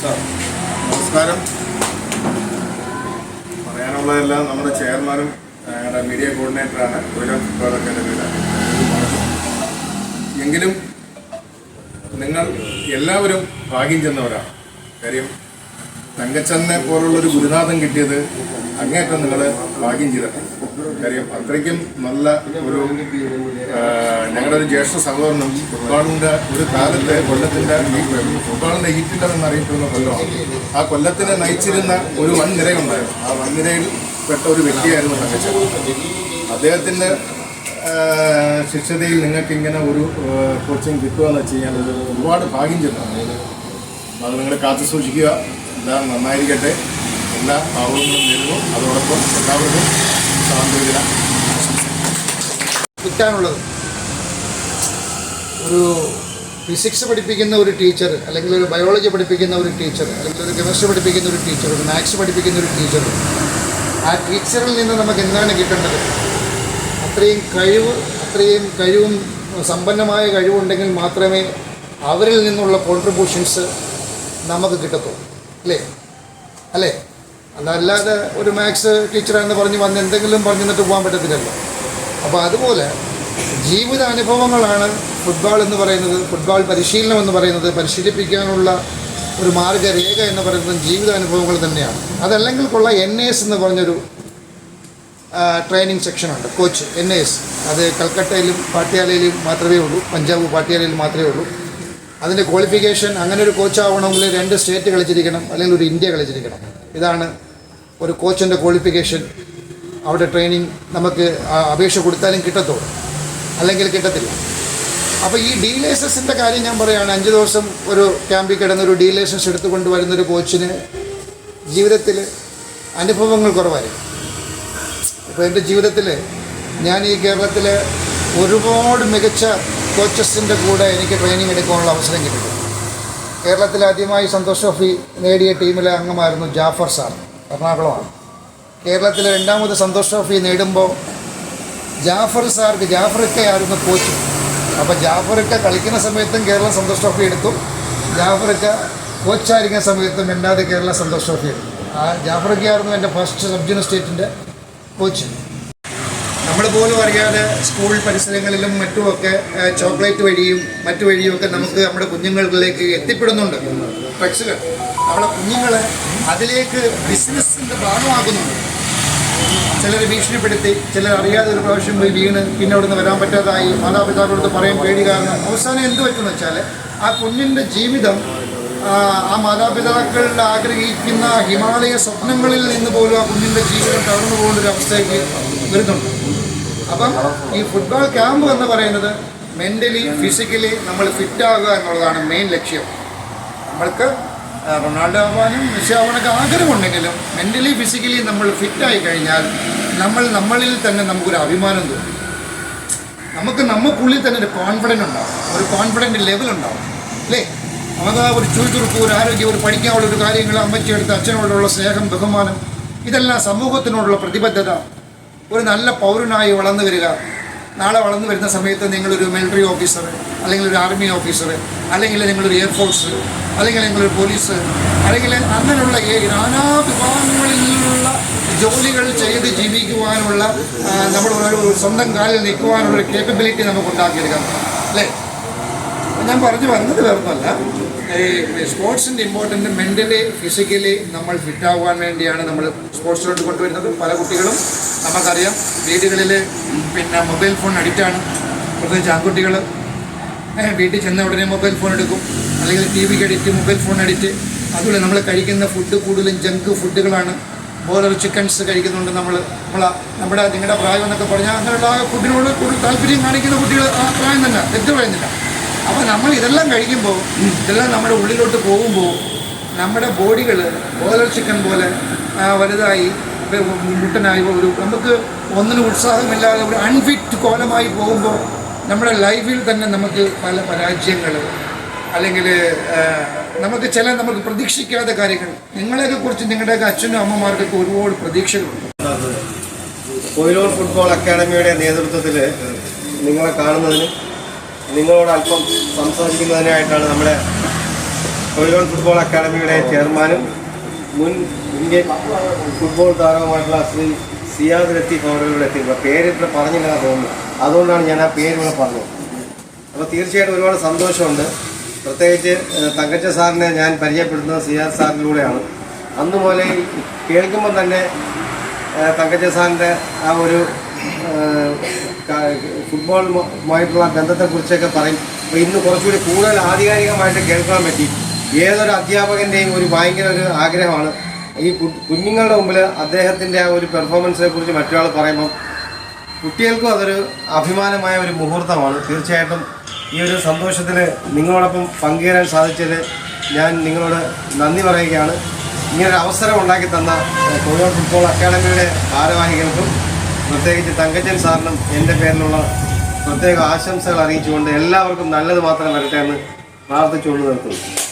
നമസ്കാരം. പറയാനുള്ളതെല്ലാം നമ്മുടെ ചെയർമാനും ഞങ്ങളുടെ മീഡിയ കോർഡിനേറ്ററാണ് ഫുട്ബോൾ അക്കാദമിയുടെ എങ്കിലും നിങ്ങൾ എല്ലാവരും ഭാഗ്യം ചെന്നവരാണ്. കാര്യം തങ്കച്ചനെ പോലുള്ളൊരു ഗുരുനാഥൻ കിട്ടിയത് അങ്ങേറ്റം നിങ്ങൾ ഭാഗ്യം ചെയ്തിട്ടുണ്ട് കാര്യം. അത്രയ്ക്കും നല്ല ഒരു ഞങ്ങളുടെ ഒരു ജ്യേഷ്ഠ സഹോദരനും ഫുട്ബോളിന്റെ ഒരു കാലത്തെ കൊല്ലത്തിന്റെ ഈ ഫുട്ബോളിന്റെ ഈറ്റില്ലം എന്നറിയപ്പെടുന്ന കൊല്ലമാണ് ആ കൊല്ലത്തിനെ നയിച്ചിരുന്ന ഒരു വൻനിരയുണ്ടായിരുന്നു. ആ വൻനിരയിൽ പെട്ട ഒരു വ്യക്തിയായിരുന്നു തങ്കച്ചൻ. അദ്ദേഹത്തിന്റെ ശിക്ഷതയിൽ നിങ്ങൾക്ക് ഇങ്ങനെ ഒരു കോച്ചിങ് കിട്ടുകയെന്ന് വെച്ച് കഴിഞ്ഞാൽ ഒരുപാട് ഭാഗ്യം ചെന്നാണ് അത് നിങ്ങൾ കാത്തു സൂക്ഷിക്കുക. എല്ലാം നന്നായിരിക്കട്ടെ. എല്ലാ ഭാവങ്ങളും നേരുന്നു. അതോടൊപ്പം എല്ലാവർക്കും സ്വാതന്ത്ര്യദിന കിട്ടാനുള്ളത് ഒരു ഫിസിക്സ് പഠിപ്പിക്കുന്ന ഒരു ടീച്ചർ അല്ലെങ്കിൽ ഒരു ബയോളജി പഠിപ്പിക്കുന്ന ഒരു ടീച്ചർ അല്ലെങ്കിൽ ഒരു കെമിസ്ട്രി പഠിപ്പിക്കുന്ന ഒരു ടീച്ചർ ഒരു മാത്സ് പഠിപ്പിക്കുന്ന ഒരു ടീച്ചർ ആ ടീച്ചറിൽ നിന്ന് നമുക്ക് എന്താണ് കിട്ടേണ്ടത്? അത്രയും കഴിവ് അത്രയും കഴിവും സമ്പന്നമായ കഴിവുണ്ടെങ്കിൽ മാത്രമേ അവരിൽ നിന്നുള്ള കോൺട്രിബ്യൂഷൻസ് നമുക്ക് കിട്ടത്തുള്ളൂ. അല്ലേ? അല്ലേ? അതല്ലാതെ ഒരു മാത്സ് ടീച്ചറാണെന്ന് പറഞ്ഞ് വന്ന് എന്തെങ്കിലും പറഞ്ഞു നിന്നിട്ട് പോകാൻ പറ്റത്തില്ലല്ലോ. അപ്പോൾ അതുപോലെ ജീവിതാനുഭവങ്ങളാണ് ഫുട്ബോൾ എന്ന് പറയുന്നത് ഫുട്ബോൾ പരിശീലനം എന്ന് പറയുന്നത് പരിശീലിപ്പിക്കാനുള്ള ഒരു മാർഗരേഖ എന്ന് പറയുന്നത് ജീവിതാനുഭവങ്ങൾ തന്നെയാണ്. അതല്ലെങ്കിൽ കൊള്ള എൻ എസ് എന്ന് പറഞ്ഞൊരു ട്രെയിനിങ് സെക്ഷനുണ്ട് കോച്ച് എൻ എസ് അത് കൽക്കട്ടയിലും പാട്യാലയിലും മാത്രമേ ഉള്ളൂ പഞ്ചാബ് പാട്യാലയിൽ മാത്രമേ ഉള്ളൂ. അതിന്റെ ക്വാളിഫിക്കേഷൻ അങ്ങനെ ഒരു കോച്ചാവണമെങ്കിൽ രണ്ട് സ്റ്റേറ്റ് കളിച്ചിരിക്കണം അല്ലെങ്കിൽ ഒരു ഇന്ത്യ കളിച്ചിരിക്കണം. ഇതാണ് ഒരു കോച്ചിന്റെ ക്വാളിഫിക്കേഷൻ അവിടെ ട്രെയിനിങ് നമുക്ക് അപേക്ഷ കൊടുത്താലും കിട്ടത്തുള്ളൂ. അല്ലെങ്കിൽ കിട്ടത്തില്ല. അപ്പോൾ ഈ ഡി ലൈസൻസിന്റെ കാര്യം ഞാൻ പറയുകയാണ്. അഞ്ച് ദിവസം ഒരു ക്യാമ്പിൽ കിടന്ന് ഒരു ഡി ലൈസൻസ് എടുത്തുകൊണ്ട് വരുന്നൊരു കോച്ചിന് ജീവിതത്തിൽ അനുഭവങ്ങൾ കുറവായിരിക്കും. ഇപ്പോൾ എന്റെ ജീവിതത്തിൽ ഞാൻ ഈ കേരളത്തിൽ ഒരുപാട് മികച്ച കോച്ചസിന്റെ കൂടെ എനിക്ക് ട്രെയിനിങ് എടുക്കാനുള്ള അവസരം കിട്ടി. കേരളത്തിൽ ആദ്യമായി സന്തോഷ് ട്രോഫി നേടിയ ടീമിലെ അംഗമായിരുന്നു ജാഫർ സാർ. എറണാകുളമാണ്. കേരളത്തിലെ രണ്ടാമത് സന്തോഷ് ട്രോഫി നേടുമ്പോൾ ജാഫർ സാർക്ക് ജാഫറിക്കയായിരുന്നു കോച്ച് അപ്പോൾ ജാഫറിക്ക കളിക്കുന്ന സമയത്തും കേരളം സന്തോഷ് ട്രോഫി എടുത്തു. ജാഫറിക്ക കോച്ചായിരിക്കുന്ന സമയത്തും രണ്ടാമത് കേരള സന്തോഷ് ട്രോഫി എടുത്തു. ആ ജാഫറിക്കയായിരുന്നു എന്റെ ഫസ്റ്റ് സബ് സ്റ്റേറ്റിന്റെ കോച്ച്. നമ്മൾ പോലും അറിയാതെ സ്കൂൾ പരിസരങ്ങളിലും മറ്റുമൊക്കെ ചോക്ലേറ്റ് വഴിയും മറ്റു വഴിയുമൊക്കെ നമുക്ക് നമ്മുടെ കുഞ്ഞുങ്ങളിലേക്ക് എത്തിപ്പെടുന്നുണ്ട്. ഡ്രഗ്സുകൾ നമ്മുടെ കുഞ്ഞുങ്ങളെ അതിലേക്ക് ബിസിനസ്സിന്റെ ഭാഗമാകുന്നുണ്ട്. ചിലർ ഭീഷണിപ്പെടുത്തി ചിലർ അറിയാതെ ഒരു പ്രാവശ്യം പോയി വീണ് പിന്നെ അവിടുന്ന് വരാൻ പറ്റാതായി. മാതാപിതാക്കളോട് പറയാൻ പേടി കാരണം അവസാനം എന്ത് പറ്റുമെന്ന് വെച്ചാൽ ആ കുഞ്ഞിന്റെ ജീവിതം ആ, ആ മാതാപിതാക്കൾ ആഗ്രഹിക്കുന്ന ഹിമാലയ സ്വപ്നങ്ങളിൽ നിന്ന് പോലും ആ കുഞ്ഞിന്റെ ജീവിതം തകർന്നു പോകുന്ന ഒരു അവസ്ഥയ്ക്ക് വരുന്നുണ്ട് അപ്പം ഈ ഫുട്ബോൾ ക്യാമ്പ് എന്ന് പറയുന്നത് മെന്റലി ഫിസിക്കലി നമ്മൾ ഫിറ്റ് ആകുക എന്നുള്ളതാണ് മെയിൻ ലക്ഷ്യം. നമ്മൾക്ക് റൊണാൾഡോ ആവാനും മെസ്സി ആവാനൊക്കെ ആഗ്രഹമുണ്ടെങ്കിലും മെന്റലി ഫിസിക്കലി നമ്മൾ ഫിറ്റായി കഴിഞ്ഞാൽ നമ്മൾ നമ്മളിൽ തന്നെ നമുക്കൊരു അഭിമാനം തോന്നും. നമുക്ക് നമുക്കുള്ളിൽ തന്നെ ഒരു കോൺഫിഡന്റ് ഉണ്ടാവും. ഒരു കോൺഫിഡന്റ് ലെവൽ ഉണ്ടാവും. അല്ലേ? നമുക്ക് ഒരു ചുറുചുറുക്ക് ഒരു ആരോഗ്യം ഒരു പഠിക്കാനുള്ള ഒരു കാര്യങ്ങൾ അമ്മച്ചെടുത്ത് അച്ഛനോടുള്ള സ്നേഹം ബഹുമാനം ഇതെല്ലാം സമൂഹത്തിനോടുള്ള പ്രതിബദ്ധത ഒരു നല്ല പൗരനായി വളർന്നു വരിക. നാളെ വളർന്നു വരുന്ന സമയത്ത് നിങ്ങളൊരു മിലിറ്ററി ഓഫീസർ അല്ലെങ്കിൽ ഒരു ആർമി ഓഫീസർ അല്ലെങ്കിൽ നിങ്ങളൊരു എയർഫോഴ്സ് അല്ലെങ്കിൽ നിങ്ങളൊരു പോലീസ് അല്ലെങ്കിൽ അങ്ങനെയുള്ള നാനാ വിഭാഗങ്ങളിൽ നിന്നുള്ള ജോലികൾ ചെയ്ത് ജീവിക്കുവാനുള്ള നമ്മൾ ഒരു സ്വന്തം കാലിൽ നിൽക്കുവാനുള്ള ഒരു കേപ്പബിലിറ്റി നമുക്ക് ഉണ്ടാക്കിയെടുക്കാം അല്ലേ ഞാൻ പറഞ്ഞു വന്നത് വേറൊന്നുമല്ല. ഈ സ്പോർട്സിന്റെ ഇമ്പോർട്ടന്റ് മെന്റലി ഫിസിക്കലി നമ്മൾ ഫിറ്റാവാൻ വേണ്ടിയാണ് നമ്മൾ സ്പോർട്സിലോട്ട് കൊണ്ടുവരുന്നത്. പല കുട്ടികളും നമുക്കറിയാം വീടുകളിൽ പിന്നെ മൊബൈൽ ഫോൺ അഡിക്റ്റാണ് പ്രത്യേകിച്ച് ആൺകുട്ടികൾ വീട്ടിൽ ചെന്ന ഉടനെ മൊബൈൽ ഫോൺ എടുക്കും. അല്ലെങ്കിൽ T V addict mobile phone addict അതുപോലെ നമ്മൾ കഴിക്കുന്ന ഫുഡ് കൂടുതലും ജങ്ക് ഫുഡുകളാണ് ബോലർ ചിക്കൻസ് കഴിക്കുന്നുണ്ട് നമ്മൾ നമ്മൾ നമ്മുടെ നിങ്ങളുടെ പ്രായം എന്നൊക്കെ പറഞ്ഞാൽ അങ്ങനെയുള്ള ഫുഡിനോട് കൂടുതൽ താല്പര്യം കാണിക്കുന്ന കുട്ടികൾ ആ പ്രായം തന്നെ തെറ്റ് പറയുന്നില്ല. അപ്പോൾ നമ്മൾ ഇതെല്ലാം കഴിക്കുമ്പോൾ ഇതെല്ലാം നമ്മുടെ ഉള്ളിലോട്ട് പോകുമ്പോൾ നമ്മുടെ ബോഡികൾ ബോലർ ചിക്കൻ പോലെ വലുതായി മുട്ടനായി ഒരു നമുക്ക് ഒന്നിനും ഉത്സാഹമില്ലാതെ ഒരു അൺഫിറ്റ് കോലമായി പോകുമ്പോൾ നമ്മുടെ ലൈഫിൽ തന്നെ നമുക്ക് പല പരാജയങ്ങൾ അല്ലെങ്കിൽ നമുക്ക് ചില നമുക്ക് പ്രതീക്ഷിക്കാത്ത കാര്യങ്ങൾ. നിങ്ങളെയൊക്കെ കുറിച്ച് നിങ്ങളുടെയൊക്കെ അച്ഛനും അമ്മമാർക്കൊക്കെ ഒരുപാട് പ്രതീക്ഷകളുണ്ട്. കൊയിലൂർ ഫുട്ബോൾ അക്കാദമിയുടെ നേതൃത്വത്തിൽ നിങ്ങളെ കാണുന്നതിന് നിങ്ങളോട് അല്പം സംസാരിക്കുന്നതിനായിട്ടാണ് നമ്മുടെ കൊയിലൂർ ഫുട്ബോൾ അക്കാദമിയുടെ ചെയർമാനും മുൻ ഇന്ത്യൻ ഫുട്ബോൾ താരവുമായിട്ടുള്ള ശ്രീ സിയാദ് ലത്തീഫ് അവരുടെ എത്തി പേരിട്ട് പറഞ്ഞില്ല തോന്നുന്നു. അതുകൊണ്ടാണ് ഞാൻ ആ പേര് ഇവിടെ പറഞ്ഞത്. അപ്പോൾ തീർച്ചയായിട്ടും ഒരുപാട് സന്തോഷമുണ്ട്. പ്രത്യേകിച്ച് തങ്കച്ച സാറിനെ ഞാൻ പരിചയപ്പെടുന്നത് സിയാദ് സാറിലൂടെയാണ്. അന്ന് മുതലേ കേൾക്കുമ്പോൾ തന്നെ തങ്കച്ച സാറിന്റെ ആ ഒരു ഫുട്ബോളുമായിട്ടുള്ള ബന്ധത്തെക്കുറിച്ചൊക്കെ പറയും. അപ്പോൾ ഇന്ന് കുറച്ചുകൂടി കൂടുതൽ ആധികാരികമായിട്ട് കേൾക്കാൻ പറ്റി. ഏതൊരു അധ്യാപകന്റെയും ഒരു ഭയങ്കര ഒരു ആഗ്രഹമാണ്. ഈ കുഞ്ഞുങ്ങളുടെ മുമ്പിൽ അദ്ദേഹത്തിന്റെ ആ ഒരു പെർഫോമൻസിനെ കുറിച്ച് മറ്റൊരാൾ പറയുമ്പോൾ കുട്ടികൾക്കും അതൊരു അഭിമാനമായ ഒരു മുഹൂർത്തമാണ്. തീർച്ചയായിട്ടും ഈ ഒരു സന്തോഷത്തിൽ നിങ്ങളോടൊപ്പം പങ്കുചേരാൻ സാധിച്ചത് ഞാൻ നിങ്ങളോട് നന്ദി പറയുകയാണ്. ഇങ്ങനൊരു അവസരം ഉണ്ടാക്കി തന്ന കോഴിക്കോട് ഫുട്ബോൾ അക്കാദമിയുടെ ഭാരവാഹികൾക്കും പ്രത്യേകിച്ച് തങ്കച്ചൻ സാറിനും എന്റെ പേരിലുള്ള പ്രത്യേക ആശംസകൾ അറിയിച്ചുകൊണ്ട് എല്ലാവർക്കും നല്ലത് മാത്രം വരട്ടെ എന്ന് പ്രാർത്ഥിച്ചുകൊണ്ട് നിർത്തുന്നു.